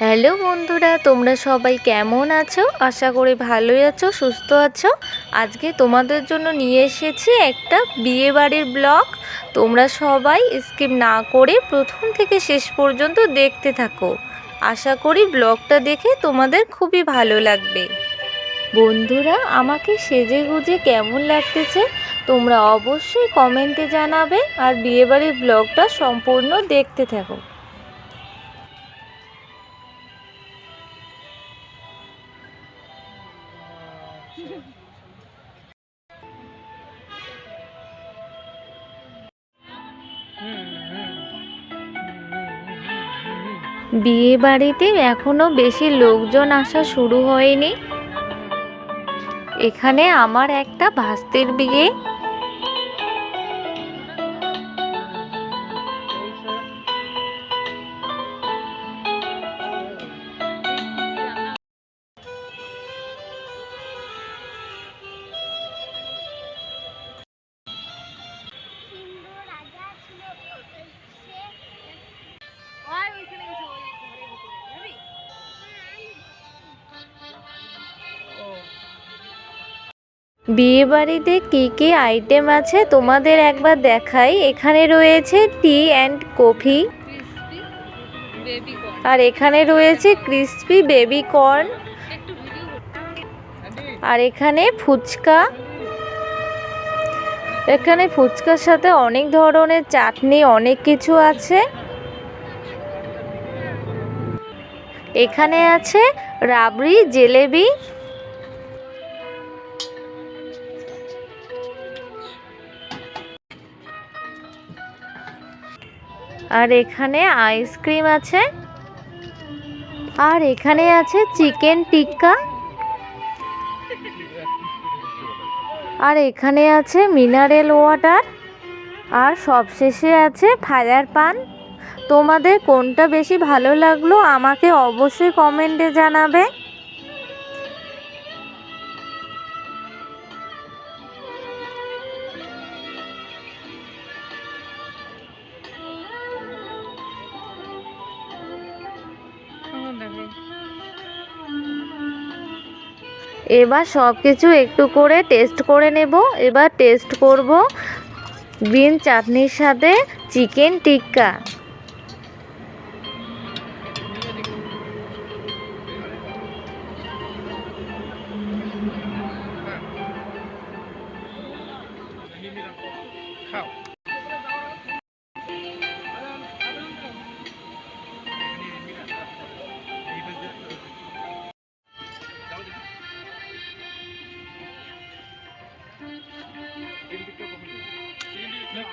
Hello বন্ধুরা, তোমরা সবাই কেমন আছো? আশা করি ভালোই আছো, সুস্থ আছো। আজকে তোমাদের জন্য নিয়ে এসেছি একটা বিয়ে বাড়ির ব্লগ। তোমরা সবাই স্কিপ না করে প্রথম থেকে শেষ পর্যন্ত দেখতে থাকো। আশা করি ব্লগটা দেখে তোমাদের খুবই ভালো লাগবে। বন্ধুরা, আমাকে সেজে গুজে কেমন লাগতেছে তোমরা অবশ্যই কমেন্টে জানাবে আর বিয়েবাড়ির ব্লগটা সম্পূর্ণ দেখতে থাকো। বিয়ে বাড়িতে এখনও বেশি লোকজন আসা শুরু হয়নি। এখানে আমার একটা ভাস্তের বিয়ে বিয়ে বাড়িতে কী কী আইটেম আছে তোমাদের একবার দেখাই? এখানে রয়েছে টি অ্যান্ড কফি আর এখানে রয়েছে ক্রিস্পি বেবি কর্ন আর এখানে ফুচকা। এখানে ফুচকার সাথে অনেক ধরনের চাটনি, অনেক কিছু আছে। এখানে আছে রাবড়ি, জেলেবি। আর এখানে আইসক্রিম আছে। আর এখানে আছে চিকেন টিক্কা। আর এখানে আছে মিনারেল ওয়াটার। আর সবশেষে আছে ফায়ার পান। তোমাদের কোনটা বেশি ভালো লাগল আমাকে অবশ্যই কমেন্টে জানাবে। এবার সব কিছু একটু করে টেস্ট করে নেব। এবার টেস্ট করব গ্রিন চাটনির সাথে চিকেন টিক্কা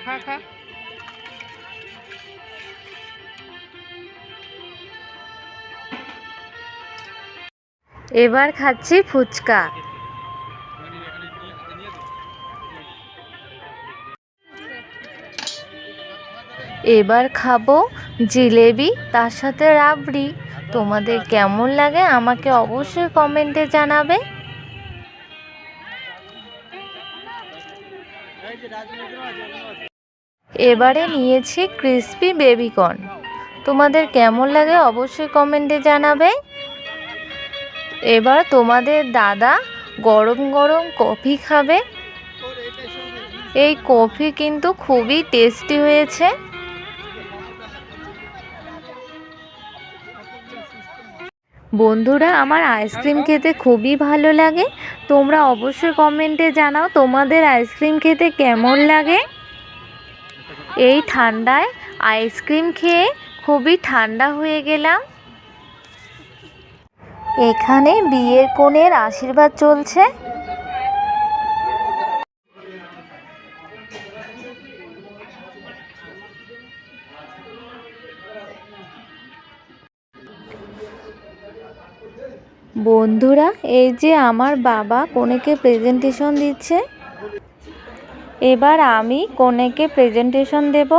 খা খা এবার খাচ্ছি ফুচকা। এবার খাব জিলেবি, তার সাথে রাবড়ি। তোমাদের কেমন লাগে আমাকে অবশ্যই কমেন্টে জানাবে। এবারে নিয়েছি ক্রিসপি বেবিকর্ন তোমাদের কেমন লাগে অবশ্যই কমেন্টে জানাবে। এবার তোমাদের দাদা গরম গরম কফি খাবে। এই কফি কিন্তু খুবই টেস্টি হয়েছে। বন্ধুরা, আমার আইসক্রিম খেতে খুবই ভালো লাগে। তোমরা অবশ্যই কমেন্টে জানাও তোমাদের আইসক্রিম খেতে কেমন লাগে। এই ঠান্ডায় আইসক্রিম খেয়ে খুবই ঠান্ডা হয়ে গেলাম। এখানে বিয়ের কোণের আশীর্বাদ চলছে। বন্ধুরা, এই যে আমার বাবা কনেকে প্রেজেন্টেশন দিচ্ছে এবার আমি কনেকে প্রেজেন্টেশন দেব।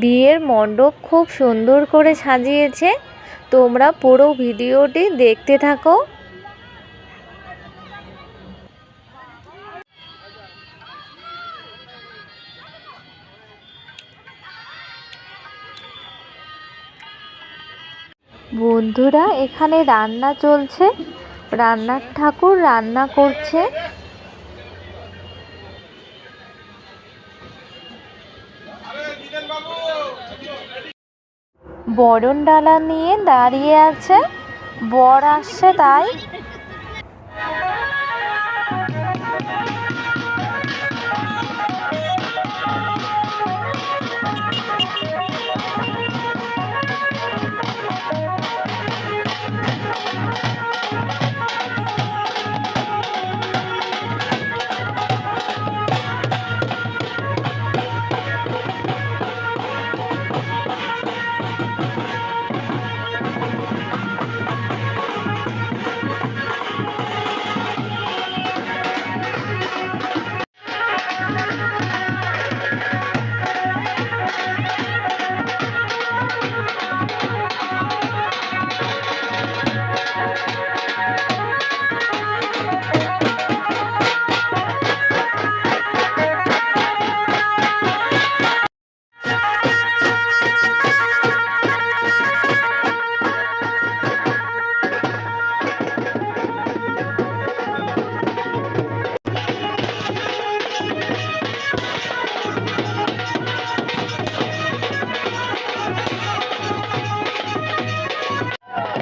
বিয়ের মণ্ডপ খুব সুন্দর করে সাজিয়েছে। তোমরা পুরো ভিডিওটি দেখতে থাকো। বন্ধুরা, এখানে রান্না চলছে। রান্নার ঠাকুর রান্না করছে। বরণ ডালা নিয়ে দাঁড়িয়ে আছে। বর আসছে তাই।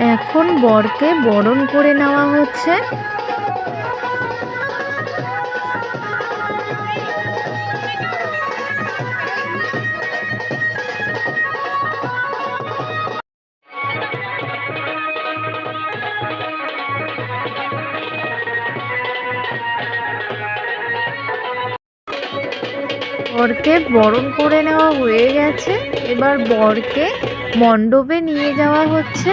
এখন বরকে বরণ করে নেওয়া হচ্ছে। বরকে বরণ করে নেওয়া হয়ে গেছে। এবার বরকে মণ্ডপে নিয়ে যাওয়া হচ্ছে।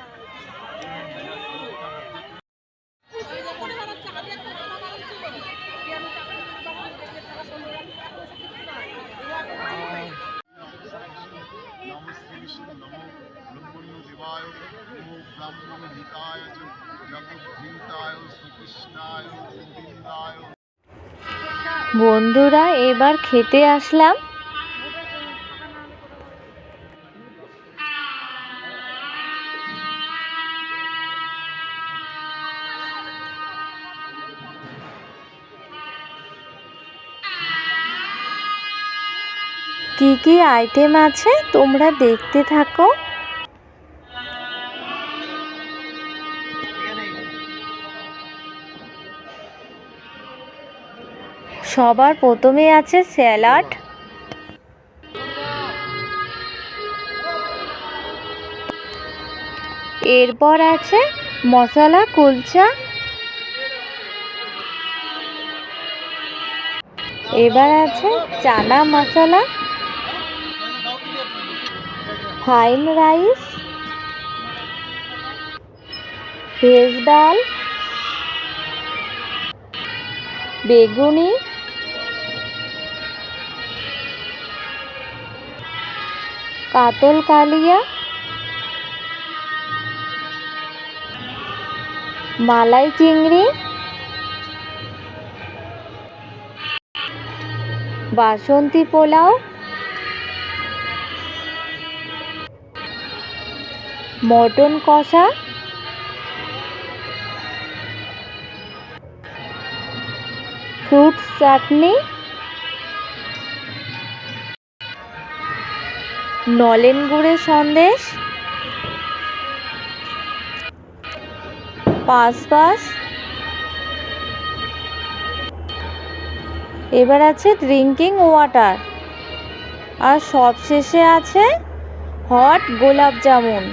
বন্ধুরা এবার খেতে আসলাম। কি কি আইটেম আছে তোমরা দেখতে থাকো। সবার প্রথমে আছে স্যালাড। এরপর আছে মশলা কুলচা। এবার আছে chana masala. Fine rice. Veg ডাল। বেগুনি। কাতল কালিয়া। মালাই চিংড়ি। বাসন্তী পোলাও। মটন কষা। ফ্রুটস চাটনি। নলেন গুড়ের সন্দেশ পাঁচ এবার আছে ড্রিঙ্কিং ওয়াটার আর সবশেষে আছে হট গোলাপ জামুন।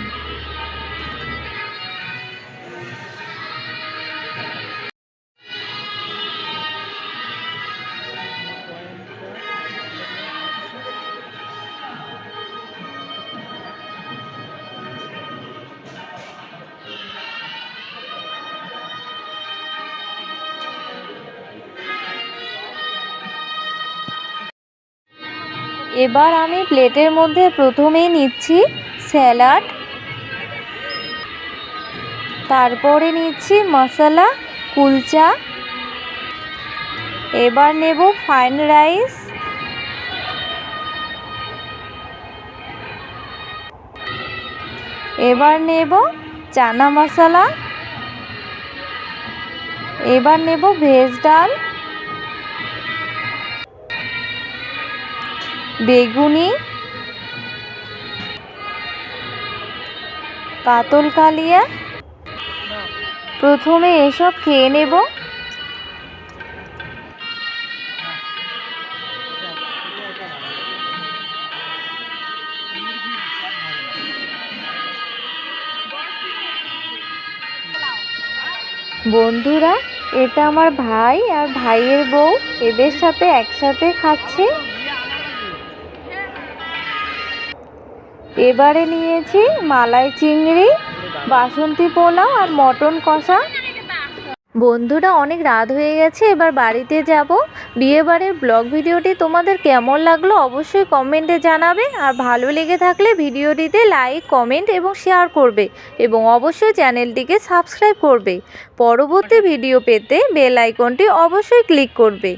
এবার আমি প্লেটের মধ্যে প্রথমেই নিচ্ছি স্যালাড, তারপরে নিচ্ছি মশলা, কুলচা, এবার নেব ফাইন রাইস। এবার নেব চানা মশলা, এবার নেব ভেজ ডাল। বেগুনি, কাতল কালিয়া। প্রথমে এসব খেয়ে নেব। বন্ধুরা, এটা আমার ভাই আর ভাইয়ের বউ। এদের সাথে একসাথে খাচ্ছি। এবারে নিয়েছি মালাই চিংড়ি, বাসন্তী পোলাও আর মটন কষা। বন্ধুরা, অনেক রাত হয়ে গেছে, এবার বাড়িতে যাব। বিয়েবাড়ির ব্লগ ভিডিওটি তোমাদের কেমন লাগল অবশ্যই কমেন্টে জানাবে, আর ভালো লেগে থাকলে ভিডিওটিতে লাইক, কমেন্ট এবং শেয়ার করবে, এবং অবশ্যই চ্যানেলটিকে সাবস্ক্রাইব করবে। পরবর্তী ভিডিও পেতে বেল আইকনটি অবশ্যই ক্লিক করবে।